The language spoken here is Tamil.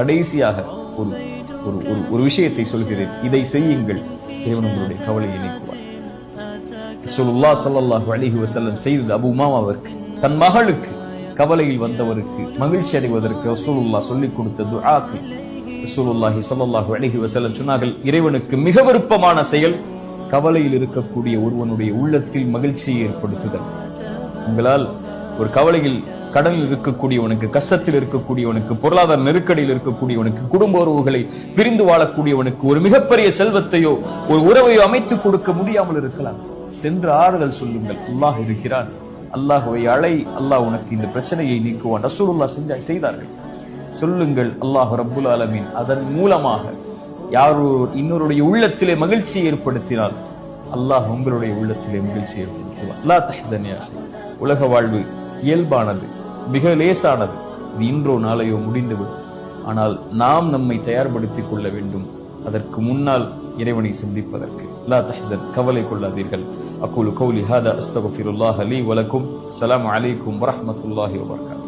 கடைசியாக ஒரு ஒரு ஒரு ஒரு விஷயத்தை சொல்கிறேன். இதை செய்யுங்கள். இறைவன் உங்களுடைய கவலையை நீக்குவார். ரசூலுல்லாஹ் ஸல்லல்லாஹு அலைஹி வஸல்லம் செய்தது அபூ மாமாவிற்கு தன் மகளுக்கு கவலையில் வந்தவருக்கு மகிழ்ச்சி அடைவதற்கு ரசூலுல்லாஹ் சொல்லிக் கொடுத்த துஆக்கள் ரசூலுல்லாஹி ஸல்லல்லாஹு அலைஹி வஸல்லம் சொன்னார்கள் இறைவனுக்கு மிக விருப்பமான செயல் கவலையில் இருக்கக்கூடிய ஒருவனுடைய உள்ளத்தில் மகிழ்ச்சியை ஏற்படுத்துதல். உங்களால் ஒரு கவலையில் கடலில் இருக்கக்கூடியவனுக்கு கஷ்டத்தில் இருக்கக்கூடியவனுக்கு பொருளாதார நெருக்கடியில் இருக்கக்கூடியவனுக்கு குடும்ப உறவுகளை பிரிந்து வாழக்கூடியவனுக்கு ஒரு மிகப்பெரிய செல்வத்தையோ ஒரு உறவையோ அமைத்துக் கொடுக்க முடியாமல் இருக்கலாம். சென்று ஆறுதல் சொல்லுங்கள். அல்லாஹ் இருக்கிறான். அல்லாஹுவை அழை. அல்லாஹ் உனக்கு இந்த பிரச்சனையை நீக்குவான். ரசூலுல்லா செஞ்சா செய்தார்கள். சொல்லுங்கள். அல்லாஹ் ரப்புல் ஆலமீன். அதன் மூலமாக யார் இன்னொருடைய உள்ளத்திலே மகிழ்ச்சியை ஏற்படுத்தினால் அல்லாஹ் உங்களுடைய உள்ளத்திலே மகிழ்ச்சி ஏற்படுத்துவார் லா உலக வாழ்வு இயல்பானது. மிக லேசானது. இது இன்றோ நாளையோ முடிந்துவிடும். ஆனால் நாம் நம்மை தயார்படுத்திக் கொள்ள வேண்டும். அதற்கு முன்னால் இறைவனை சிந்திப்பதற்கு. லா தஹ்சன் கவலை கொள்ளாதீர்கள். அக்குலு கௌலி ஹாதா அஸ்தகுஃபிருல்லாஹ் அலி வலக்கும். அஸ்ஸலாமு அலைக்கும் வரஹ்மத்துல்லாஹி வபர்கா